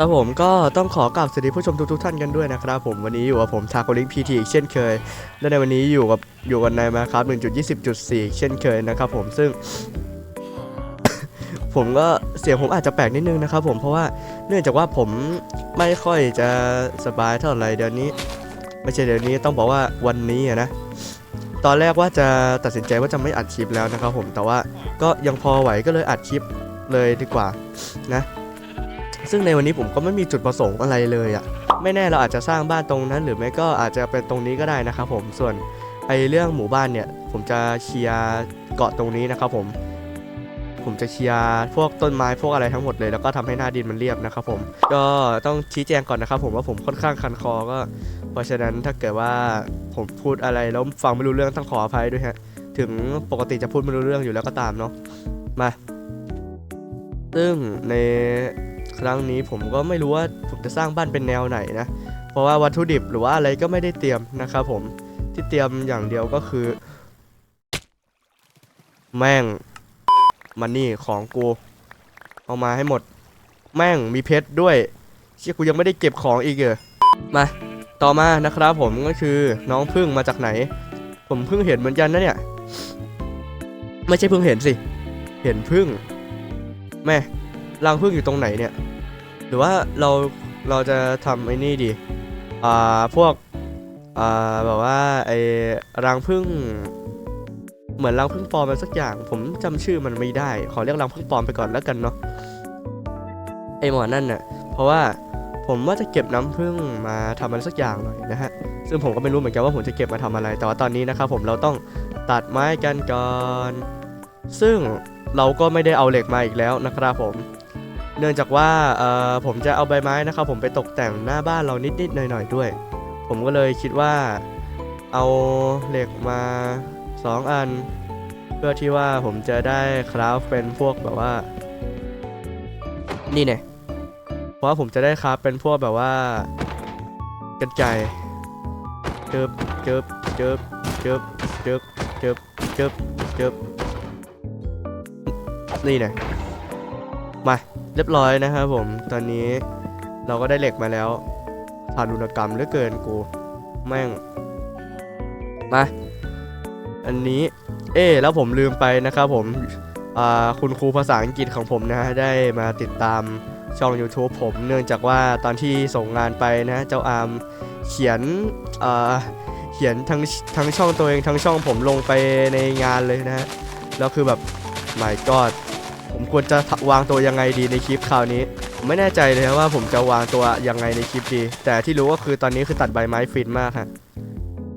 ครับผมก็ต้องขอกราบสวัสดีผู้ชมทุกๆท่านกันด้วยนะครับผมวันนี้อยู่กับผมทาโกลิงพีทีอีกเช่นเคย และในวันนี้อยู่กับอยู่กันในมาครับ1.20.4 เช่นเคยนะครับผมซึ่ง ผมก็เสียงผมอาจจะแปลกนิดนึงนะครับผมเพราะว่าเนื่องจากว่าผมไม่ค่อยจะสบายเท่าไหร่เดี๋ยวนี้ ไม่ใช่เดี๋ยวนี้ต้องบอกว่าวันนี้นะตอนแรกว่าจะตัดสินใจว่าจะไม่อัดคลิปแล้วนะครับผมแต่ว่าก็ยังพอไหวก็เลยอัดคลิปเลยดีกว่านะ ซึ่งในวันนี้ผมก็ไม่มีจุดประสงค์อะไรเลยอะ่ะไม่แน่เราอาจจะสร้างบ้านตรงนั้น หรือไม่ก็อาจจะเป็นตรงนี้ก็ได้นะครับผมส่วนไอเรื่องหมู่บ้านเนี่ย ผมจะเคลียร์เกาะตรงนี้นะครับผม ผมจะเคลียร์พวกต้นไม้พวกอะไรทั้งหมดเลยแล้วก็ทำให้หน้าดินมันเรียบนะครับผม ก็ต้องชี้แจงก่อนนะครับ ผมว่าผมค่อนข้างคันคอก็ เพราะฉะนั้นถ้าเกิดว่าผมพูดอะไรแล้วฟังไม่รู้เรื่องต้องขออภัยด้วยฮะถึงปกติจะพูดไม่รู้เรื่องอยู่แล้วก็ตามเนาะมา ซึ่งใน ครั้งนี้ผมก็ไม่รู้ว่าผมจะสร้างบ้านเป็นแนวไหนนะ เพราะว่าวัตถุดิบหรือว่าอะไรก็ไม่ได้เตรียมนะครับผมที่เตรียมอย่างเดียวก็คือ แม่งมันนี่ของกูเอามาให้หมด แม่งมีเพชรด้วย เชี่ยกูยังไม่ได้เก็บของอีกเหรอมา ต่อมานะครับผมก็คือน้องพึ่งมาจากไหน ผมเพิ่งเห็นเหมือนกันนะเนี่ย ไม่ใช่เพิ่งเห็นสิ เห็นพึ่ง แม่รังพึ่งอยู่ตรงไหนเนี่ย หรือว่าเราเราจะทำไอ้นี่ดีอ่าพวกอ่าแบบว่าไอ้รังพึ่งเหมือนรังพึ่งปลอมอะไรสักอย่าง ผมจำชื่อมันไม่ได้ ขอเรียกรังพึ่งปลอมไปก่อนแล้วกันเนาะไอหมอนั่นน่ะเพราะว่าผมว่าจะเก็บน้ำผึ้งมาทำอะไรสักอย่างหน่อยนะฮะซึ่งผมก็ไม่รู้เหมือนกันว่าผมจะเก็บมาทำอะไร แต่ว่าตอนนี้นะครับผมเราต้องตัดไม้กันก่อน ซึ่งเราก็ไม่ได้เอาเหล็กมาอีกแล้วนะครับผม เนื่องจากว่าผมจะเอาใบไม้นะครับ ผมไปตกแต่งหน้าบ้านเรานิดๆหน่อยๆด้วย ผมก็เลยคิดว่าเอาเหล็กมา 2 อัน เพื่อที่ว่าผมจะได้คราฟเป็นพวกแบบว่า นี่เนี่ยเพราะว่าผมจะได้คราฟเป็นพวกแบบว่า กันไก่เจิบเจิบเจิบเจิบเจิบเจิบเจิบเจิบนี่เนี่ย มาเรียบร้อยนะครับผมตอนนี้เราก็ได้เหล็กมาแล้วทารุณกรรมเหลือเกินกู แม่ง มา อันนี้ เอ๊แล้วผมลืมไปนะครับผมคุณครูภาษาอังกฤษของผมนะฮะได้มาติดตามช่อง YouTube ผม เนื่องจากว่าตอนที่ส่งงานไปนะเจ้าอาร์มเขียนเขียนทั้งทั้งช่องตัวเองทั้งช่องผมลงไปในงานเลยนะฮะแล้วคือแบบ my god ควรจะวางตัวยังไงดีในคลิปคราวนี้ผมไม่แน่ใจเลยว่าผมจะวางตัวยังไงในคลิปดี แต่ที่รู้ก็คือตอนนี้คือตัดใบไม้ฟินมากฮะ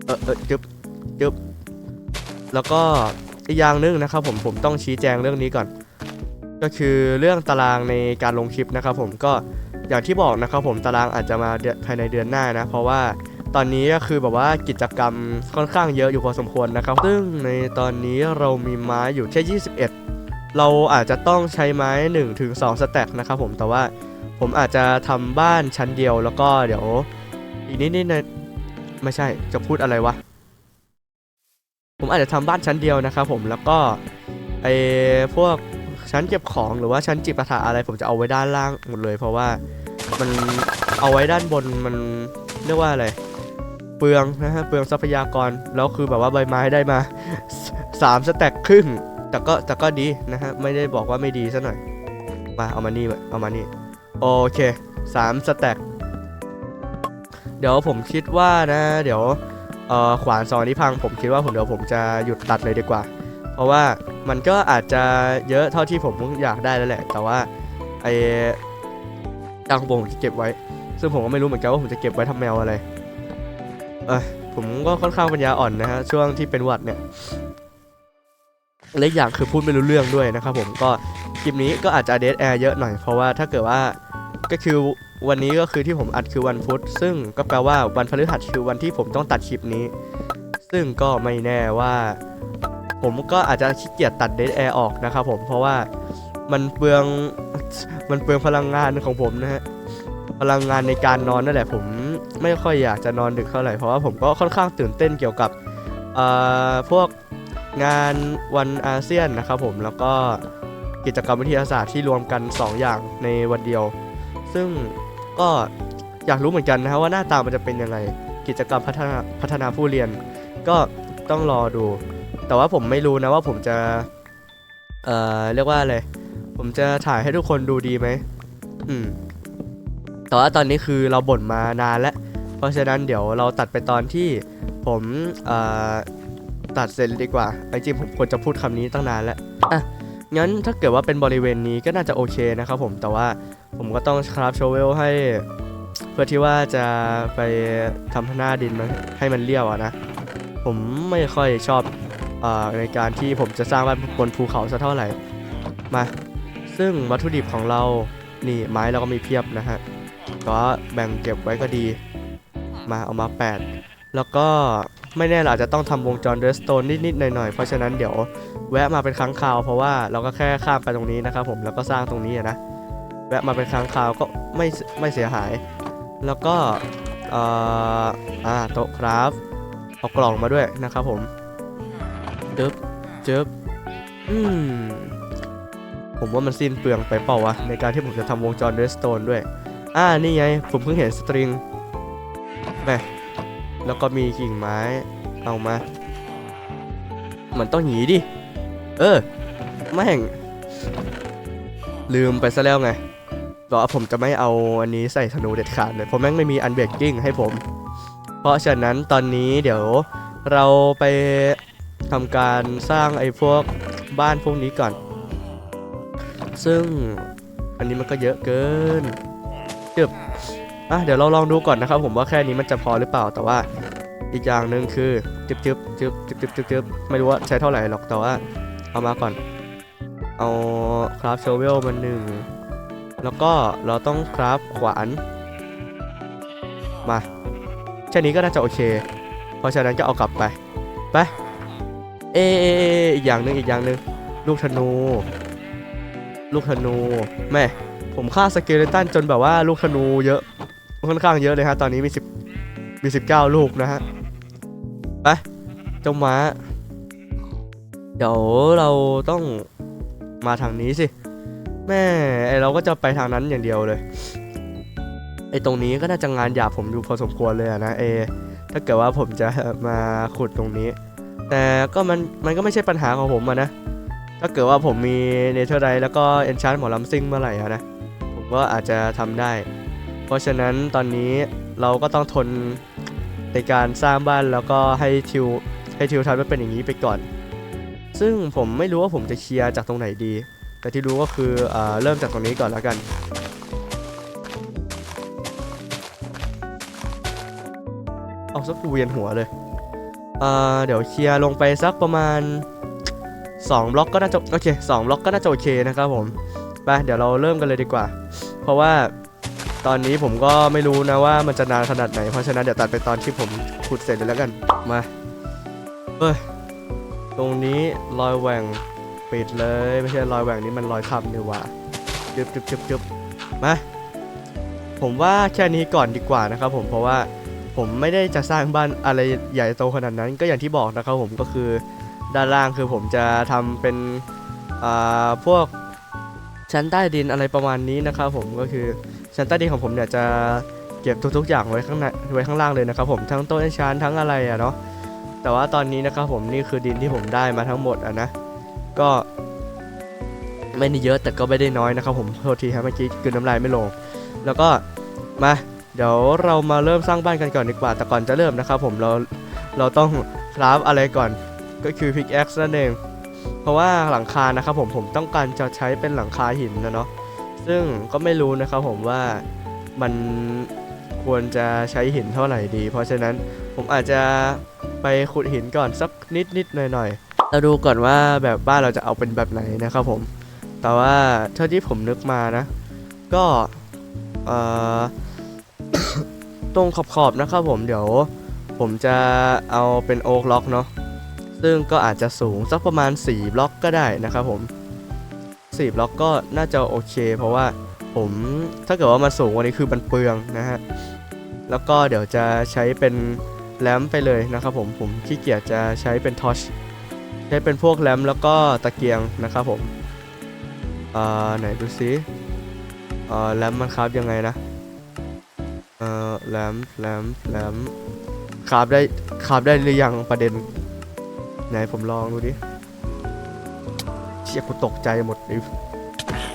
เออเออจึ๊บจึ๊บแล้วก็อีกอย่างนึงนะครับผมผมต้องชี้แจงเรื่องนี้ก่อน ก็คือเรื่องตารางในการลงคลิปนะครับผมก็อย่างที่บอกนะครับผมตารางอาจจะมาภายในเดือนหน้านะ เพราะว่าตอนนี้ก็คือแบบว่ากิจกรรมค่อนข้างเยอะอยู่พอสมควรนะครับ ซึ่งในตอนนี้เรามีไม้อยู่แค่ 21 เราอาจจะต้องใช้ไม้1ถึง2สแต็กนะครับผมแต่ว่าผมอาจจะทำบ้านชั้นเดียวแล้วก็เดี๋ยว อีกนิดนิดนะไม่ใช่จะพูดอะไรวะ ผมอาจจะทำบ้านชั้นเดียวนะครับผมแล้วก็ไอพวกชั้นเก็บของหรือว่าชั้นจิปาถะอะไร ผมจะเอาไว้ด้านล่างหมดเลย เพราะว่ามันเอาไว้ด้านบนมันเรียกว่าอะไรเปลืองนะฮะเปลืองทรัพยากรแล้วคือแบบว่าใบไม้ได้มาสามสแต็กครึ่ง แต่ก็แต่ก็ดีนะฮะ ไม่ได้บอกว่าไม่ดีซะหน่อย มาเอามานี่เอามานี่ โอเคสามสแต็กเดี๋ยวผมคิดว่านะ เดี๋ยวเอ่อขวานซองนี้พังผมคิดว่าผมเดี๋ยวผมจะหยุดตัดเลยดีกว่า เพราะว่ามันก็อาจจะเยอะเท่าที่ผมอยากได้แล้วแหละ แต่ว่าไอ้ตังผมจะเก็บไว้ ซึ่งผมก็ไม่รู้เหมือนกันว่าผมจะเก็บไว้ทำแมวอะไร เออผมก็ค่อนข้างปัญญาอ่อนนะฮะช่วงที่เป็นหวัดเนี่ย และอีกอย่างคือพูดไม่รู้เรื่องด้วยนะครับผมก็คลิปนี้ก็อาจจะเดทแอร์เยอะหน่อยเพราะว่าถ้าเกิดว่าก็คือวันนี้ก็คือที่ผมอัดคือวันพุธซึ่งก็แปลว่าวันพฤหัสคือวันที่ผมต้องตัดคลิปนี้ ซึ่งก็ไม่แน่ว่า ผมก็อาจจะขี้เกียจตัดเดทแอร์ออกนะครับผมเพราะว่ามันเปลืองมันเปลืองพลังงานของผมนะฮะพลังงานในการนอนนั่นแหละผมไม่ค่อยอยากจะนอนดึกเท่าไหร่เพราะว่าผมก็ค่อนข้างตื่นเต้นเกี่ยวกับพวก งานวันอาเซียนนะครับผมแล้วก็กิจกรรมวิทยาศาสตร์ที่รวมกัน 2 อย่างในวันเดียว ซึ่งก็อยากรู้เหมือนกันนะฮะว่าหน้าตามันจะเป็นยังไง กิจกรรมพัฒนาพัฒนาผู้เรียน ก็ต้องรอดู แต่ว่าผมไม่รู้นะว่าผมจะ เอ่อเรียกว่าอะไรผมจะถ่ายให้ทุกคนดูดีไหมอืมแต่ว่าตอนนี้คือเราบ่นมานานแล้ว เพราะฉะนั้นเดี๋ยวเราตัดไปตอนที่ผมเอ่อ ตัดเสร็จดีกว่าไอ้จริงผมควรจะพูดคำนี้ตั้งนานแล้วอะงั้นถ้าเกิดว่าเป็นบริเวณนี้ก็น่าจะโอเคนะครับผมแต่ว่าผมก็ต้องคราฟโชเวลให้ เพื่อที่ว่าจะไปทำหน้าดินมันให้มันเรียวอะนะ ผมไม่ค่อยชอบเออในการที่ผมจะสร้างบ้านบนภูเขาสักเท่าไหร่มาซึ่งวัตถุดิบของเรานี่ไม้เราก็มีเพียบนะฮะก็แบ่งเก็บไว้ก็ดี มาเอามา 8 แล้วก็ไม่แน่เราอาจจะต้องทำวงจรเดสโตนนิดๆหน่อยๆ เพราะฉะนั้นเดี๋ยวแวะมาเป็นครั้งคราว เพราะว่าเราก็แค่ข้ามไปตรงนี้นะครับผมแล้วก็สร้างตรงนี้นะแวะมาเป็นครั้งคราวก็ไม่ไม่เสียหาย แล้วก็เอ่อ่าโต๊ะคราฟเอากล่องมาด้วยนะครับผมเจึ๊บจึ๊บอืมผมว่ามันสิ้นเปลืองไปเปล่าวะในการที่ผมจะทำวงจรเดสโตนด้วย อ่านี่ไง ผมเพิ่งเห็นสตริงแหม แล้วก็มีกิ่งไม้ เอามา มันต้องหนีดิ เออ แม่ง ลืมไปซะแล้วไงบอกว่ผมจะไม่เอาอันนี้ใส่ธนูเด็ดขาดเลย เพราะแม่งไม่มีอันเบรกกิ้งให้ผม เพราะฉะนั้นตอนนี้เดี๋ยวเราไปทำการสร้างไอ้พวกบ้านพวกนี้ก่อน ซึ่งอันนี้มันก็เยอะเกินจึบ อะเดี๋ยวเราลองดูก่อนนะครับผมว่าแค่นี้มันจะพอหรือเปล่าแต่ว่าอีกอย่างหนึ่งคือจึบจึบจึบจึบจึบจึบจึบไม่รู้ว่าใช้เท่าไหร่หรอกแต่ว่าเอามาก่อน เอาคราฟโชเวลมาหนึ่งแล้วก็เราต้องคราฟขวานมาแค่นี้ก็น่าจะโอเค เพราะฉะนั้นก็เอากลับไปไปเอเอเออีกอย่างหนึ่งอีกอย่างหนึ่งลูกธนู ลูกธนูแม่ผมฆ่าสเกเลตันจนแบบว่าลูกธนูเยอะ ค่อนข้างเยอะเลยฮะตอนนี้มีสิบมีสิบเก้าลูกนะฮะไปเจ้าม้า เดี๋ยวเราต้องมาทางนี้สิ แม่ไอเราก็จะไปทางนั้นอย่างเดียวเลยไอตรงนี้ก็น่าจะงานหยาบผมอยู่พอสมควรเลยนะเอถ้าเกิดว่าผมจะมาขุดตรงนี้ แต่ก็มันมันก็ไม่ใช่ปัญหาของผมอะนะ ถ้าเกิดว่าผมมีเนเธอร์ไ e แล้วก็เอนชานหมอลำซิ่งเมื่อไหร่นะ ผมก็อาจจะทำได้ เพราะฉะนั้นตอนนี้เราก็ต้องทนในการสร้างบ้านแล้วก็ให้ทิวให้ทิวทัศน์มันเป็นอย่างนี้ไปก่อน ซึ่งผมไม่รู้ว่าผมจะเคลียร์จากตรงไหนดี แต่ที่รู้ก็คือเอเริ่มจากตรงนี้ก่อนแล้วกันเอาสักเวียนหัวเลยเเดี๋ยวเคลียร์ลงไปสักประมาณ 2 บล็อกก็น่าจะโอเค2บล็อกก็น่าจะโอเคนะครับผมไปเดี๋ยวเราเริ่มกันเลยดีกว่า เพราะว่า ตอนนี้ผมก็ไม่รู้นะว่ามันจะนานขนาดไหน เพราะฉะนั้นเดี๋ยวตัดไปตอนที่ผมขุดเสร็จเลยแล้วกัน มา เฮ้ย ตรงนี้รอยแหว่งปิดเลย ไม่ใช่รอยแหว่งนี่มันรอยทับนี่ว่าจึบจึบจึบจึบมา ผมว่าแค่นี้ก่อนดีกว่านะครับผม เพราะว่าผมไม่ได้จะสร้างบ้านอะไรใหญ่โตขนาดนั้น ก็อย่างที่บอกนะครับผมก็คือด้านล่างคือผมจะทำเป็นอ่าพวกชั้นใต้ดินอะไรประมาณนี้นะครับผมก็คือ ชั้นใต้ดินของผมเนี่ยจะเก็บทุกๆอย่างไว้ข้างในไว้ข้างล่างเลยนะครับผมทั้งโต๊ะชั้นทั้งอะไรอะเนาะแต่ว่าตอนนี้นะครับผมนี่คือดินที่ผมได้มาทั้งหมดอะนะก็ไม่ได้เยอะแต่ก็ไม่ได้น้อยนะครับผมโทษทีครับเมื่อกี้กลืนน้ำลายไม่ลง แล้วก็มาเดี๋ยวเรามาเริ่มสร้างบ้านกันก่อนดีกว่า แต่ก่อนจะเริ่มนะครับผมเราเราต้องคราฟอะไรก่อนก็คือพิกแอ็กซ์นั่นเองเพราะว่าหลังคานะครับผมผมต้องการจะใช้เป็นหลังคาหินนะเนาะ ซึ่งก็ไม่รู้นะครับผมว่ามันควรจะใช้หินเท่าไหร่ดี เพราะฉะนั้นผมอาจจะไปขุดหินก่อนสักนิดนิดหน่อยหน่อยเราดูก่อนว่าแบบบ้านเราจะเอาเป็นแบบไหนนะครับผม แต่ว่าเท่าที่ผมนึกมานะ ก็เอ่อตรงขอบๆนะครับผมเดี๋ยว ผมจะเอาเป็นโอ๊กล็อกเนาะซึ่งก็อาจจะสูงสักประมาณ 4 บล็อกก็ได้นะครับผม 4บล็อกก็น่าจะโอเค เพราะว่าผมถ้าเกิดว่ามันสูงกว่านี้คือมันเปลืองนะฮะ แล้วก็เดี๋ยวจะใช้เป็นแรมไปเลยนะครับผม ผมขี้เกียจจะใช้เป็นทอชใช้เป็นพวกแรมแล้วก็ตะเกียงนะครับผมอ่าไหนดูซิอ่อแรมมันครับยังไงนะเอ่อแลมแลมแลมคราบได้คราบได้หรือยังประเด็นไหนผมลองดูดิ เชี่ยกูตกใจหมด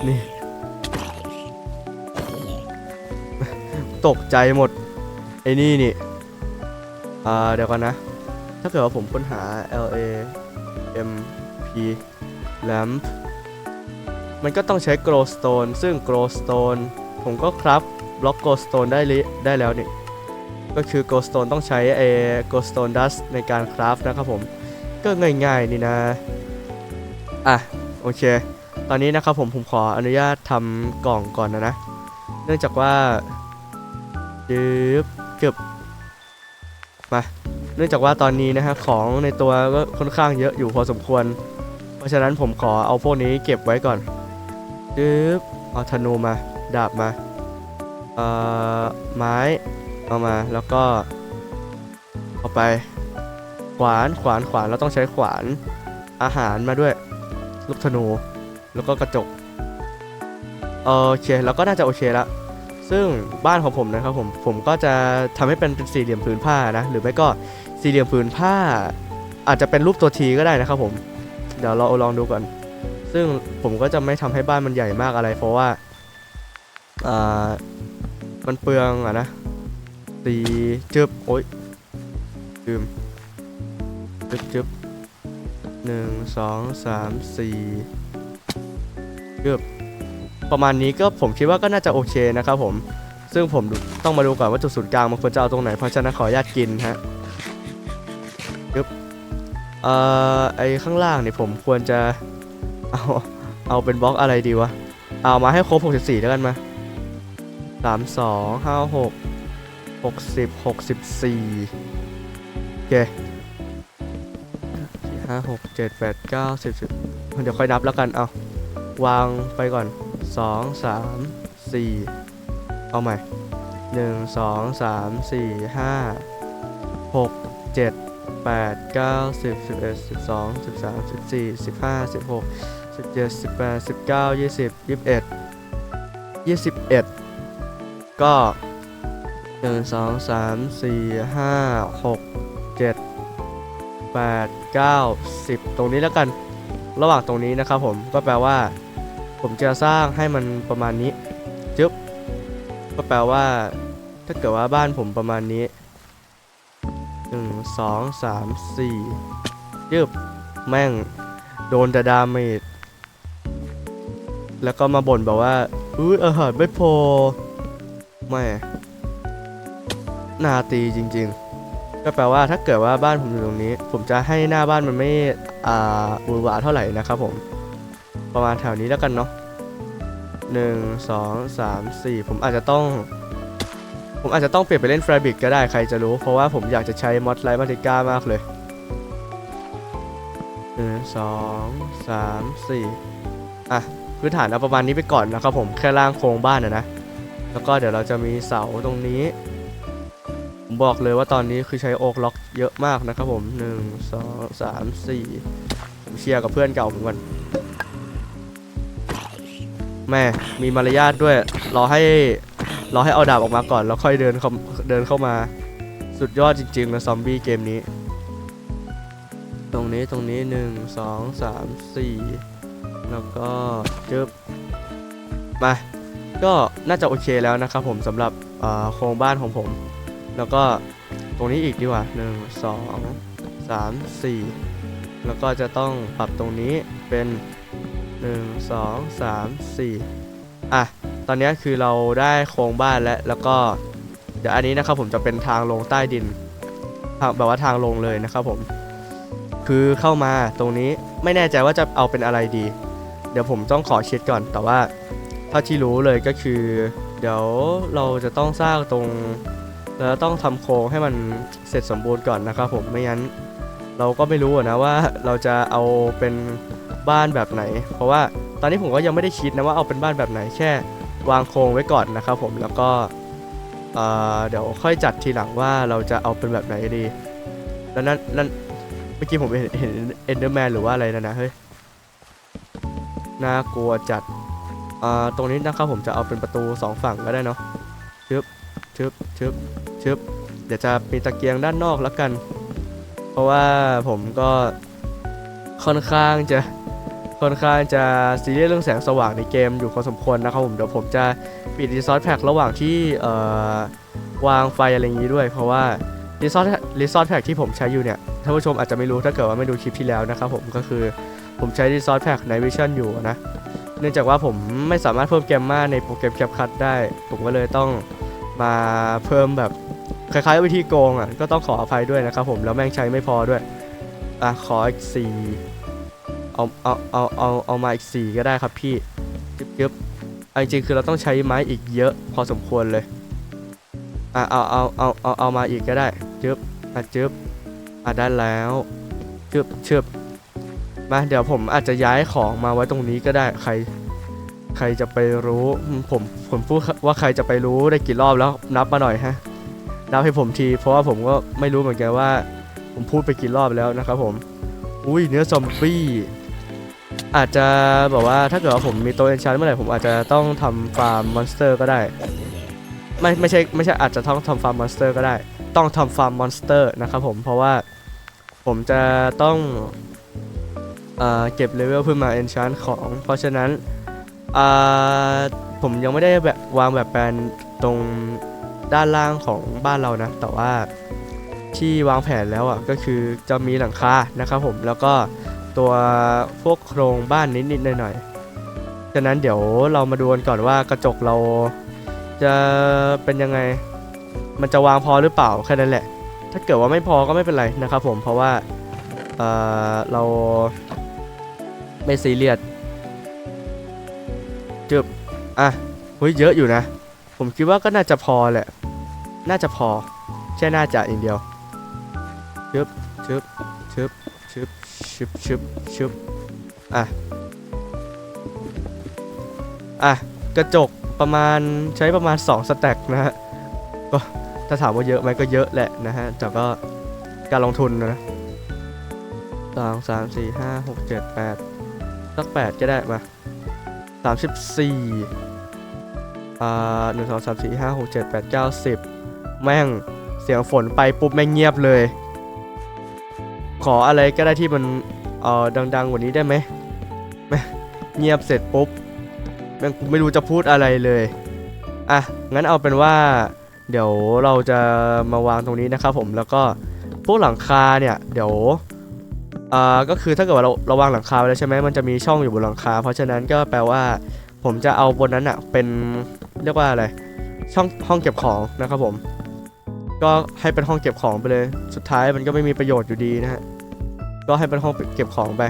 นี่ ตกใจหมด ไอ้นี่นี่ อ่า เดี๋ยวก่อนนะ ถ้าเกิดว่าผมค้นหา L A M P lamp มันก็ต้องใช้ glowstone ซึ่ง glowstone ผมก็ครับบล็อก glowstone ได้ได้แล้วนี่ก็คือ glowstone ต้องใช้เอ glowstone dust ในการคราฟนะครับผม ก็ง่ายๆนี่นะ อะ โอเค ตอนนี้นะครับผมผมขออนุญาตทำกล่องก่อนนะนะ เนื่องจากว่าจึบเกือบมา เนื่องจากว่าตอนนี้นะฮะของในตัวก็ค่อนข้างเยอะอยู่พอสมควร เพราะฉะนั้นผมขอเอาพวกนี้เก็บไว้ก่อนจึบเอาธนูมา ดาบมาเอ่อไม้เอามาแล้วก็เอาไปขวานขวานขวานเราต้องใช้ขวานอาหารมาด้วย ลูกธนู แล้วก็กระจกโอเคแล้วก็น่าจะโอเคละซึ่งบ้านของผมนะครับผมผมก็จะทำให้เป็นสี่เหลี่ยมผืนผ้านะหรือไม่ก็สี่เหลี่ยมผืนผ้า อาจจะเป็นรูปตัวทีก็ได้นะครับผมเดี๋ยวเราลองดูก่อน ซึ่งผมก็จะไม่ทำให้บ้านมันใหญ่มากอะไร เพราะว่าอ่ามันเปลืองอะนะตีจึบโอ๊ยลืมจึ๊บจึบ หนึ่งสองสามสี่จึ๊บประมาณนี้ก็ผมคิดว่าก็น่าจะโอเคนะครับผม ซึ่งผมต้องมาดูก่อนว่าจุดศูนย์กลางมันควรจะเอาตรงไหน เพราะฉะนั้นขออนุญาตกินฮะจึ๊บเอ่อไอข้างล่างเนี่ยผมควรจะเอาเอาเป็นบล็อกอะไรดีวะ เอามาให้ครบ 64 แล้วกันมาสามสองห้าหกหกสิบหกสิบสี่โอเค ห้าหกเจ็ดแปดเก้าสิบสิบเดี๋ยวค่อยนับแล้วกัน เอา วางไปก่อนสองสามสี่เอาใหม่หนึ่งสองสามสี่ห้าหกเจ็ดแปดเก้าสิบสิบเอ็ดสิบสองสิบสามสิบสี่สิบห้าสิบหกสิบเจ็ดสิบแปดสิบเก้ายี่สิบยี่สิบเอ็ดยี่สิบเอ็ดก็หนึ่งสองสามสี่ห้าหกเจ็ด 8 9 10 ตรงนี้แล้วกัน ระหว่างตรงนี้นะครับผมก็แปลว่า ผมจะสร้างให้มันประมาณนี้จึ๊บก็แปลว่า ถ้าเกิดว่าบ้านผมประมาณนี้ 1 2 3 4จึ๊บแม่งโดนแต่ดาเมจแล้วก็มาบ่นแบบว่าอุ้ยอาหารไม่พอ ไม่ นาตีจริง ๆ ก็แปลว่าถ้าเกิดว่าบ้านผมอยู่ตรงนี้ ผมจะให้หน้าบ้านมันไม่อ่าหวือหวาเท่าไหร่นะครับผม ประมาณแถวนี้แล้วกันเนาะหนึ่งสองสามสี่ผมอาจจะต้อง ผมอาจจะต้องเปลี่ยนไปเล่นฟราบิกก็ได้ใครจะรู้ เพราะว่าผมอยากจะใช้มอดไลท์มาติก้ามากเลยหนึ่งสองสามสี่อะพื้นฐานเอาประมาณนี้ไปก่อนนะครับผมแค่ร่างโครงบ้านนะนะ แล้วก็เดี๋ยวเราจะมีเสาตรงนี้ บอกเลยว่าตอนนี้คือใช้โอกล็อกเยอะมากนะครับผมหนึ่งสองสามสี่ผมเชียร์กับเพื่อนเก่าผมก่อนแม่มีมารยาทด้วย รอให้รอให้เอาดาบออกมาก่อน แล้วค่อยเดินเข้าเดินเข้ามาสุดยอดจริงๆนะซอมบี้เกมนี้ ตรงนี้ตรงนี้หนึ่งสองสามสี่แล้วก็จึ๊บมาก็น่าจะโอเคแล้วนะครับผมสำหรับโครงบ้านของผม แล้วก็ตรงนี้อีกดีกว่าหนึ่งสองสามสี่แล้วก็จะต้องปรับตรงนี้เป็นหนึ่งสองสามสี่อะ ตอนนี้คือเราได้โครงบ้านแล้ว แล้วก็เดี๋ยวอันนี้นะครับผมจะเป็นทางลงใต้ดินแบบว่าทางลงเลยนะครับผม คือเข้ามาตรงนี้ไม่แน่ใจว่าจะเอาเป็นอะไรดี เดี๋ยวผมต้องขอเช็ดก่อน แต่ว่าเท่าที่รู้เลยก็คือ เดี๋ยวเราจะต้องสร้างตรง แล้วต้องทำโครงให้มันเสร็จสมบูรณ์ก่อนนะครับผมไม่งั้นเราก็ไม่รู้นะว่าเราจะเอาเป็นบ้านแบบไหน เพราะว่าตอนนี้ผมก็ยังไม่ได้คิดนะว่าเอาเป็นบ้านแบบไหนแค่วางโครงไว้ก่อนนะครับผมแล้วก็เดี๋ยวค่อยจัดทีหลังว่าเราจะเอาเป็นแบบไหนดีแล้วนั่นนั่นเมื่อกี้ผมเห็นเห็นเอนเดอร์แมนหรือว่าอะไรนะนะเฮ้ยน่ากลัวจัดตรงนี้นะครับผมจะเอาเป็นประตูสองฝั่งก็ได้เนาะชึบชึบชึบ ชึบเดี๋ยวจะมีตะเกียงด้านนอกแล้วกัน เพราะว่าผมก็ค่อนข้างจะค่อนข้างจะซีเรียสเรื่องแสงสว่างในเกมอยู่พอสมควรนะครับผมเดี๋ยวผมจะปิดรีซอสแพ็กระหว่างที่วางไฟอะไรอย่างนี้ด้วย เพราะว่ารีซอสรีซอสแพ็กที่ผมใช้อยู่เนี่ยท่านผู้ชมอาจจะไม่รู้ถ้าเกิดว่าไม่ดูคลิปที่แล้วนะครับผมก็คือผมใช้รีซอสแพ็กในวิชั่นอยู่นะเนื่องจากว่าผมไม่สามารถเพิ่มเกมมาในโปรแกรม CapCut ได้ ผมก็เลยต้องมาเพิ่มแบบ คล้ายๆวิธีโกงอะก็ต้องขออภัยด้วยนะครับผมแล้วแม่งใช้ไม่พอด้วยอะขออีกสี่เอาเอาเอาเอาเอามาอีกสี่ก็ได้ครับพี่ยึบยึบเอาจริงๆคือเราต้องใช้ไม้อีกเยอะพอสมควรเลยอะเอาเอาเอาเอาเอามาอีกก็ได้จึบอะจึบอะได้แล้วจึบชึบมาเดี๋ยวผมอาจจะย้ายของมาไว้ตรงนี้ก็ได้ใคร ใครจะไปรู้ผมผมพูดว่าใครจะไปรู้ได้กี่รอบแล้วนับมาหน่อยฮะ นับให้ผมที เพราะว่าผมก็ไม่รู้เหมือนกันว่า ผมพูดไปกี่รอบแล้วนะครับผม อุ้ยเนื้อซอมบี้อาจจะแบบว่าถ้าเกิดว่าผมมีโตัวเอนชานเมื่อไหร่ผมอาจจะต้องทำฟาร์มมอนสเตอร์ก็ได้ ไม่ไม่ใช่ไม่ใช่อาจจะต้องทำฟาร์มมอนสเตอร์ก็ได้ ต้องทำฟาร์มมอนสเตอร์นะครับผมเพราะว่าผมจะต้องเอเก็บเลเวลเพื่อมาเอนชานของ เพราะฉะนั้นผมยังไม่ได้แบบวางแบบแปลนตรง ด้านล่างของบ้านเรานะ แต่ว่าที่วางแผนแล้วอะก็คือจะมีหลังคานะครับผมแล้วก็ตัวพวกโครงบ้านนิดๆหน่อยๆฉะนั้นเดี๋ยวเรามาดูกันก่อนว่ากระจกเราจะเป็นยังไง มันจะวางพอหรือเปล่าแค่นั้นแหละ ถ้าเกิดว่าไม่พอก็ไม่เป็นไรนะครับผมเพราะว่าเออเราไม่ซีเรียสจึบอะเฮ้ยเยอะอยู่นะ ผมคิดว่าก็น่าจะพอแหละ น่าจะพอแค่น่าจะอย่างเดียวชึบชึบชึบชึบชึบชึบชึบอะ อะ กระจกประมาณใช้ประมาณ 2 สแต็กนะฮะ ก็ถ้าถามว่าเยอะไหมก็เยอะแหละนะฮะ แต่ก็การลงทุนนะสองสามสี่ห้าหกเจ็ดแปดสักแปดก็ได้มาสามสิบสี่ อ่าหนึ่งสองสามสี่ห้าหกเจ็ดแปดเก้าสิบแม่งเสียงฝนไปปุ๊บแม่งเงียบเลย ขออะไรก็ได้ที่มันเอ่อดังๆกว่านี้ได้ไหมแม่เงียบเสร็จปุ๊บแม่งไม่รู้จะพูดอะไรเลยอะงั้นเอาเป็นว่า เดี๋ยวเราจะมาวางตรงนี้นะครับผมแล้วก็พวกหลังคาเนี่ยเดี๋ยวอ่าก็คือถ้าเกิดว่าเราเราวางหลังคาไว้แล้วใช่ไหมมันจะมีช่องอยู่บนหลังคา เพราะฉะนั้นก็แปลว่าผมจะเอาบนนั้นอะเป็น เรียกว่าอะไรช่องห้องเก็บของนะครับผม ก็ให้เป็นห้องเก็บของไปเลย สุดท้ายมันก็ไม่มีประโยชน์อยู่ดีนะฮะก็ให้เป็นห้องเก็บของไป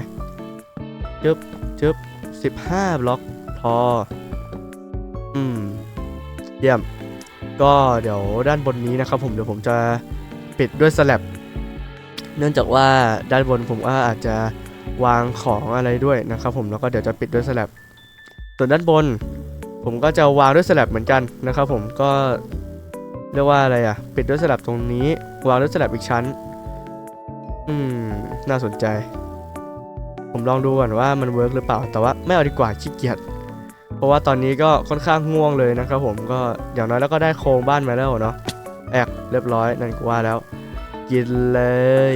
จึ๊บจึ๊บสิบห้าบล็อกพออืมเยี่ยม ก็เดี๋ยวด้านบนนี้นะครับผมเดี๋ยวผมจะปิดด้วยสลับเนื่องจากว่าด้านบนผมว่าอาจจะวางของอะไรด้วยนะครับผมแล้วก็เดี๋ยวจะปิดด้วยสลับส่วนด้านบน ผมก็จะวางด้วยสลับเหมือนกันนะครับผมก็เรียกว่าอะไรอะปิดด้วยสลับตรงนี้ วางด้วยสลับอีกชั้น อืม น่าสนใจ ผมลองดูก่อนว่ามันเวิร์กหรือเปล่า แต่ว่าไม่เอาดีกว่าขี้เกียจเพราะว่าตอนนี้ก็ค่อนข้างง่วงเลยนะครับผมก็อย่างน้อยแล้วก็ได้โครงบ้านมาแล้วเนาะแอกเรียบร้อยนั่นก็ว่าแล้ว กินเลย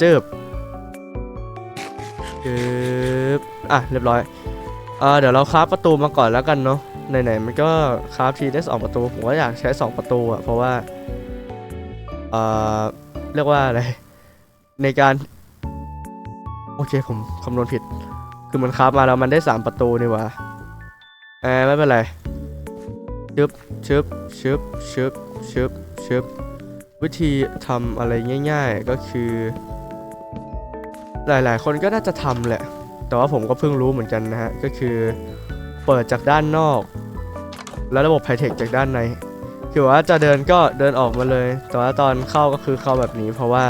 จืบจืบอะเรียบร้อย ออเดี๋ยวเราคราฟประตูมาก่อนแล้วกันเนาะไหนๆมันก็คราฟทีได้สองประตูผมก็อยากใช้สองประตูอะเพราะว่าเออเรียกว่าอะไรในการโอเคผมคำนวณผิด คือมันคราฟมาแล้วมันได้สามประตูนี่ว่าเออไม่เป็นไรชึบชึบชึบชึบชึบชึบวิธีทำอะไรง่าย ๆก็คือ หลายๆ คนก็น่าจะทำแหละ แต่ว่าผมก็เพิ่งรู้เหมือนกันนะฮะ ก็คือเปิดจากด้านนอก แล้วระบบไพเทคจากด้านใน คือว่าจะเดินก็เดินออกมาเลย แต่ว่าตอนเข้าก็คือเข้าแบบนี้ เพราะว่า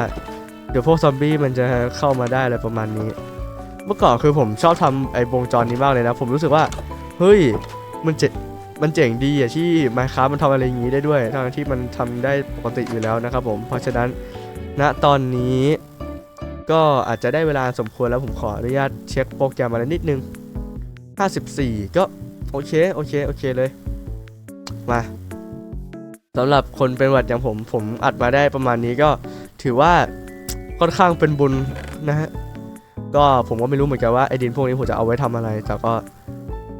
เดี๋ยวพวกซอมบี้มันจะเข้ามาได้อะไรประมาณนี้ เมื่อก่อนคือผมชอบทำไอ้วงจรนี้มากเลยนะ ผมรู้สึกว่า เฮ้ย มันเจ๋มันเจ๋งดีอะที่ Minecraft มันทำอะไรอย่างนี้ได้ด้วยทั้งที่มันทำได้ปกติอยู่แล้วนะครับผม เพราะฉะนั้นณตอนนี้ ก็อาจจะได้เวลาสมควรแล้วผมขออนุญาตเช็คโปรแกรมอะไรนิดนึง 54 ก็โอเค โอเค โอเคเลย มาสำหรับคนเป็นหวัดอย่างผม ผมอัดมาได้ประมาณนี้ก็ถือว่าค่อนข้างเป็นบุญนะฮะ ก็ผมก็ไม่รู้เหมือนกันว่าไอดินพวกนี้ผมจะเอาไว้ทำอะไร แต่ก็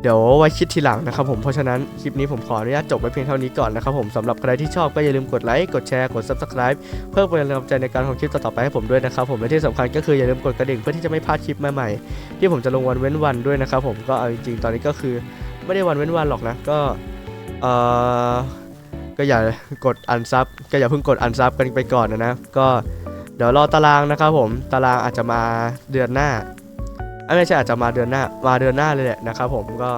เดี๋ยวไว้คิดทีหลังนะครับผมเพราะฉะนั้นคลิปนี้ผมขออนุญาตจบไว้เพียงเท่านี้ก่อนนะครับผมสำหรับใครที่ชอบก็อย่าลืมกดไลค์กดแชร์กด subscribe เพื่อเป็นกำลังใจในการทำคลิปต่อๆไปให้ผมด้วยนะครับผมและที่สำคัญก็คืออย่าลืมกดกระดิ่งเพื่อที่จะไม่พลาดคลิปใหม่ๆที่ผมจะลงวันเว้นวันด้วยนะครับผมก็เอาจริงๆตอนนี้ก็คือไม่ได้วันเว้นวันหรอกนะก็เออก็อย่ากดอันซับก็อย่าเพิ่งกดอันซับกันไปก่อนนะนะก็เดี๋ยวรอตารางนะครับผมตารางอาจจะมาเดือนหน้า ไม่ใช่อาจจะมาเดือนหน้า มาเดือนหน้าเลยแหละนะครับผมก็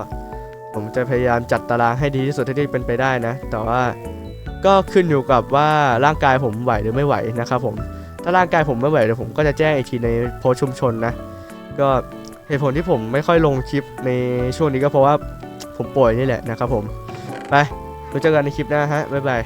ผมจะพยายามจัดตารางให้ดีที่สุดที่เป็นไปได้นะ แต่ว่าก็ขึ้นอยู่กับว่าร่างกายผมไหวหรือไม่ไหวนะครับผม ถ้าร่างกายผมไม่ไหวเดี๋ยวผมก็จะแจ้งอีกทีในโพสชุมชนนะ ก็เหตุผลที่ผมไม่ค่อยลงคลิปในช่วงนี้ก็เพราะว่าผมป่วยนี่แหละนะครับผม ไปไว้เจอกันในคลิปหน้าฮะบ๊ายบาย